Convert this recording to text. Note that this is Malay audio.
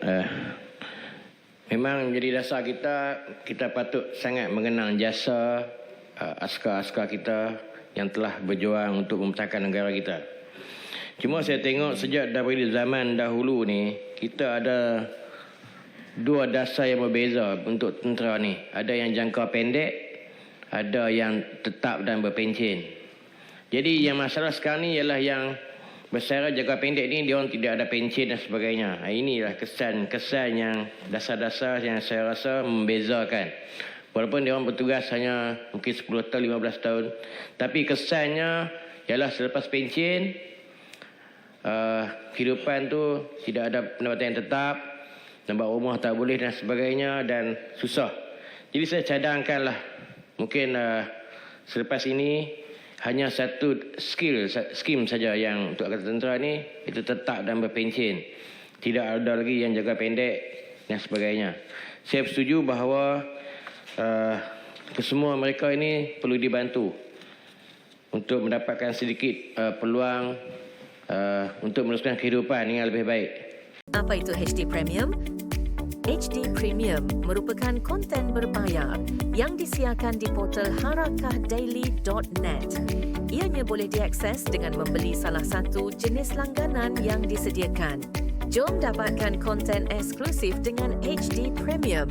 Uh, memang jadi dasar kita, kita patut sangat mengenang jasa uh, askar-askar kita yang telah berjuang untuk membesarkan negara kita. Cuma saya tengok sejak daripada zaman dahulu ni, kita ada dua dasar yang berbeza untuk tentera ni. Ada yang jangka pendek, ada yang tetap dan berpencen. Jadi yang masalah sekarang ni ialah yang bersara jangka pendek ni dia orang tidak ada pencen dan sebagainya. Ha, inilah kesan-kesan yang dasar-dasar yang saya rasa membezakan. Walaupun dia orang bertugas hanya mungkin 10 tahun, 15 tahun. Tapi kesannya ialah selepas pencen, uh, kehidupan tu tidak ada pendapatan yang tetap, nampak rumah tak boleh dan sebagainya dan susah. Jadi saya cadangkanlah mungkin uh, selepas ini hanya satu skill skim saja yang untuk angkatan tentera ni itu tetap dan berpencen. Tidak ada lagi yang jaga pendek dan sebagainya. Saya setuju bahawa uh, kesemua mereka ini perlu dibantu untuk mendapatkan sedikit uh, peluang uh, untuk meneruskan kehidupan yang lebih baik. Apa itu HD Premium? HD Premium merupakan konten berbayar yang disiarkan di portal harakahdaily.net. Ianya boleh diakses dengan membeli salah satu jenis langganan yang disediakan. Jom dapatkan konten eksklusif dengan HD Premium